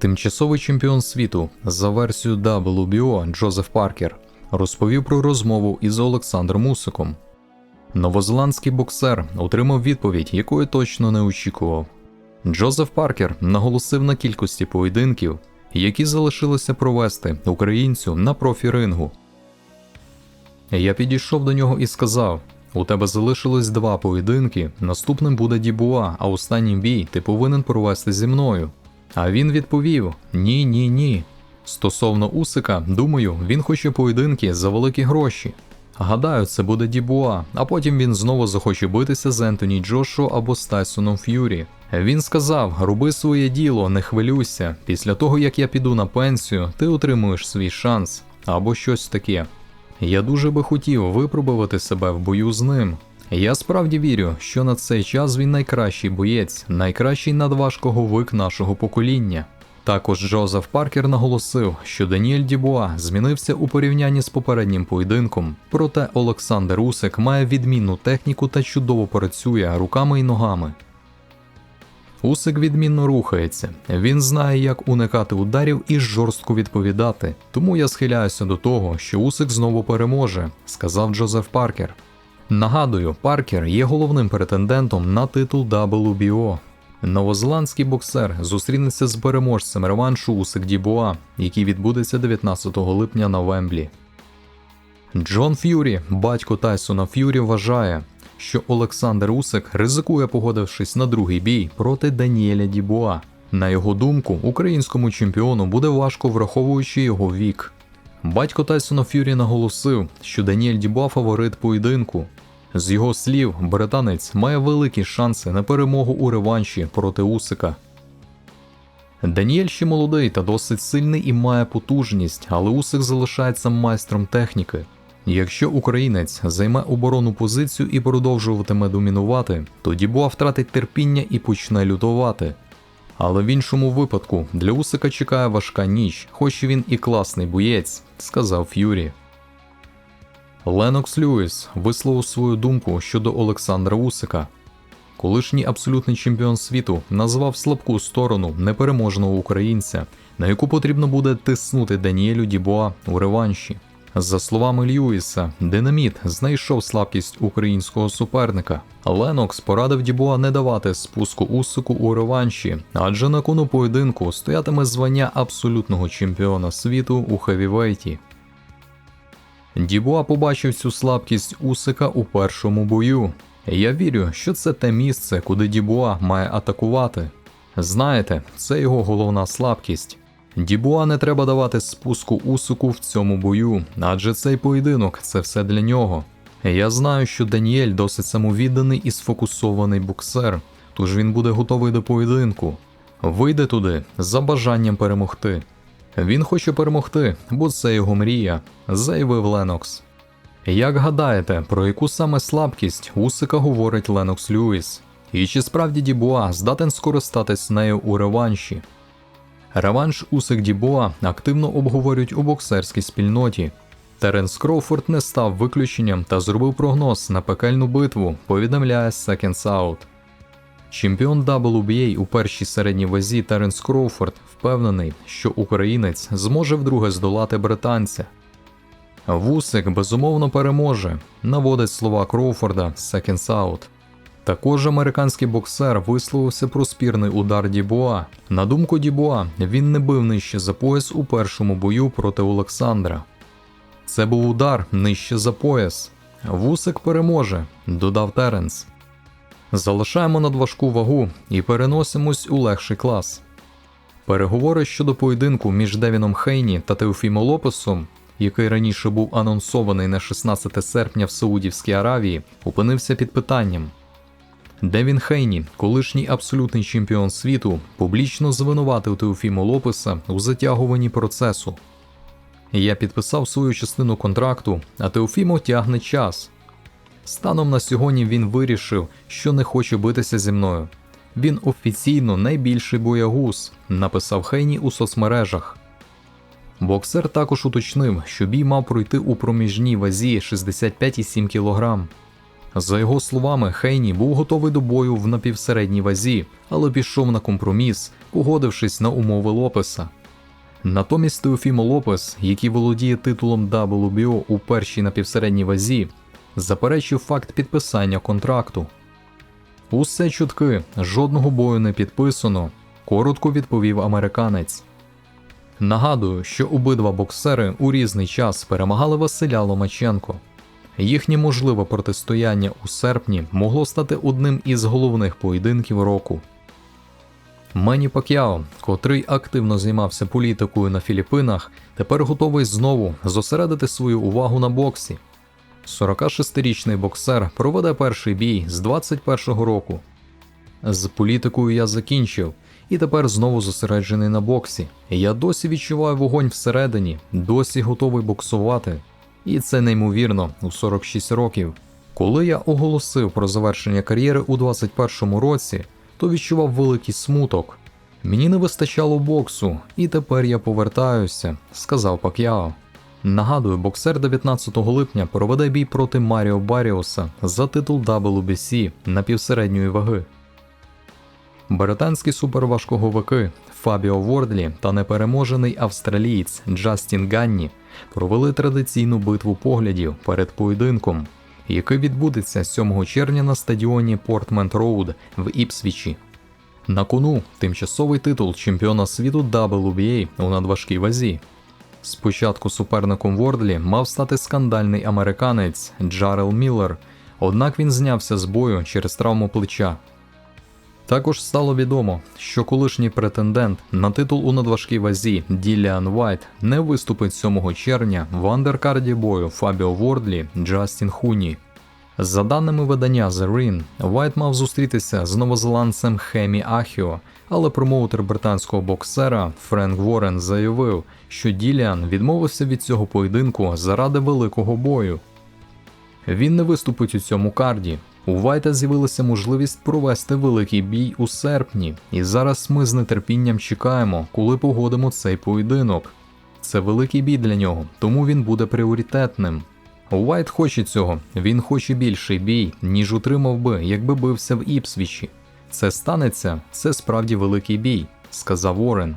Тимчасовий чемпіон світу за версією WBO Джозеф Паркер розповів про розмову із Олександром Усиком. Новозеландський боксер отримав відповідь, якої точно не очікував. Джозеф Паркер наголосив на кількості поєдинків, які залишилося провести українцю на профі-рингу. Я підійшов до нього і сказав: у тебе залишилось два поєдинки, наступним буде Дібуа, а останній бій ти повинен провести зі мною. А він відповів: Ні, ні, ні. Стосовно Усика, думаю, він хоче поєдинки за великі гроші. Гадаю, це буде Дібуа, а потім він знову захоче битися з Ентоні Джошо або з Тайсоном Ф'юрі. Він сказав: роби своє діло, не хвилюйся. Після того як я піду на пенсію, ти отримуєш свій шанс або щось таке. Я дуже би хотів випробувати себе в бою з ним. Я справді вірю, що на цей час він найкращий боєць, найкращий надважковик нашого покоління. Також Джозеф Паркер наголосив, що Даніель Дібуа змінився у порівнянні з попереднім поєдинком, проте Олександр Усик має відмінну техніку та чудово працює руками і ногами. Усик відмінно рухається. Він знає, як уникати ударів і жорстко відповідати. Тому я схиляюся до того, що Усик знову переможе, сказав Джозеф Паркер. Нагадую, Паркер є головним претендентом на титул WBO. Новозеландський боксер зустрінеться з переможцем реваншу Усик Дібуа, який відбудеться 19 липня на Вемблі. Джон Ф'юрі, батько Тайсона Ф'юрі, вважає, що Олександр Усик ризикує, погодившись на другий бій проти Даніеля Дібуа. На його думку, українському чемпіону буде важко враховуючи його вік. Батько Тайсона Ф'юрі наголосив, що Даніель Дібуа фаворит поєдинку. З його слів, британець має великі шанси на перемогу у реванші проти Усика. Даніель ще молодий та досить сильний і має потужність, але Усик залишається майстром техніки. Якщо українець займе оборонну позицію і продовжуватиме домінувати, то Дібуа втратить терпіння і почне лютувати. Але в іншому випадку для Усика чекає важка ніч, хоч він і класний боєць, сказав Ф'юрі. Ленокс Льюіс висловив свою думку щодо Олександра Усика. Колишній абсолютний чемпіон світу назвав слабку сторону непереможного українця, на яку потрібно буде тиснути Даніелю Дібуа у реванші. За словами Льюіса, Динаміт знайшов слабкість українського суперника. Ленокс порадив Дібуа не давати спуску Усику у реванші, адже на кону поєдинку стоятиме звання абсолютного чемпіона світу у хевівейті. Дібуа побачив цю слабкість Усика у першому бою. Я вірю, що це те місце, куди Дібуа має атакувати. Знаєте, це його головна слабкість. Дібуа не треба давати спуску Усику в цьому бою, адже цей поєдинок це все для нього. Я знаю, що Даніель досить самовідданий і сфокусований боксер, тож він буде готовий до поєдинку. Вийде туди за бажанням перемогти. Він хоче перемогти, бо це його мрія, заявив Ленокс. Як гадаєте, про яку саме слабкість Усика говорить Ленокс Льюіс? І чи справді Дібуа здатен скористатись нею у реванші? Реванш Усик Дібуа активно обговорюють у боксерській спільноті. Теренс Кроуфорд не став виключенням та зробив прогноз на пекельну битву, повідомляє Seconds Out. Чемпіон WBA у першій середній вазі Теренс Кроуфорд впевнений, що українець зможе вдруге здолати британця. Вусик безумовно переможе, наводить слова Кроуфорда Seconds Out. Також американський боксер висловився про спірний удар Дібуа. На думку Дібуа, він не бив нижче за пояс у першому бою проти Олександра. Це був удар нижче за пояс. Вусик переможе, додав Теренс. Залишаємо надважку вагу і переносимось у легший клас. Переговори щодо поєдинку між Девіном Хейні та Теофімо Лопесом, який раніше був анонсований на 16 серпня в Саудівській Аравії, опинився під питанням. Девін Хейні, колишній абсолютний чемпіон світу, публічно звинуватив Теофімо Лопеса у затягуванні процесу. Я підписав свою частину контракту, а Теофімо тягне час. Станом на сьогодні він вирішив, що не хоче битися зі мною. Він офіційно найбільший боягуз, написав Хейні у соцмережах. Боксер також уточнив, що бій мав пройти у проміжній вазі 65,7 кг. За його словами, Хейні був готовий до бою в напівсередній вазі, але пішов на компроміс, погодившись на умови Лопеса. Натомість Теофімо Лопес, який володіє титулом WBO у першій напівсередній вазі, заперечив факт підписання контракту. Усе чутки, жодного бою не підписано, коротко відповів американець. Нагадую, що обидва боксери у різний час перемагали Василя Ломаченко. Їхнє можливе протистояння у серпні могло стати одним із головних поєдинків року. Мені Пак'яо, котрий активно займався політикою на Філіппинах, тепер готовий знову зосередити свою увагу на боксі. 46-річний боксер проведе перший бій з 21-го року. З політикою я закінчив, і тепер знову зосереджений на боксі. Я досі відчуваю вогонь всередині, досі готовий боксувати. І це неймовірно у 46 років. Коли я оголосив про завершення кар'єри у 21-му році, то відчував великий смуток. Мені не вистачало боксу, і тепер я повертаюся, сказав Пак'яо. Нагадую, боксер 19 липня проведе бій проти Маріо Баріуса за титул WBC напівсередньої ваги. Британські суперважковики Фабіо Вордлі та непереможений австралієць Джастін Ганні провели традиційну битву поглядів перед поєдинком, який відбудеться 7 червня на стадіоні Портмент Роуд в Іпсвічі. На кону тимчасовий титул чемпіона світу WBA у надважкій вазі. Спочатку суперником Вордлі мав стати скандальний американець Джарел Міллер, однак він знявся з бою через травму плеча. Також стало відомо, що колишній претендент на титул у надважкій вазі Діліан Вайт не виступить 7 червня в андеркарді бою Фабіо Вордлі Джастін Хуні. За даними видання The Ring, Вайт мав зустрітися з новозеландцем Хемі Ахіо, але промоутер британського боксера Френк Ворен заявив, що Діліан відмовився від цього поєдинку заради великого бою. Він не виступить у цьому карді. У Вайта з'явилася можливість провести великий бій у серпні, і зараз ми з нетерпінням чекаємо, коли погодимо цей поєдинок. Це великий бій для нього, тому він буде пріоритетним. Уайт хоче цього, він хоче більший бій, ніж утримав би, якби бився в Іпсвічі. Це станеться, це справді великий бій, сказав Уоррен.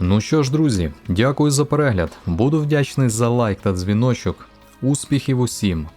Ну що ж, друзі, дякую за перегляд. Буду вдячний за лайк та дзвіночок. Успіхів усім!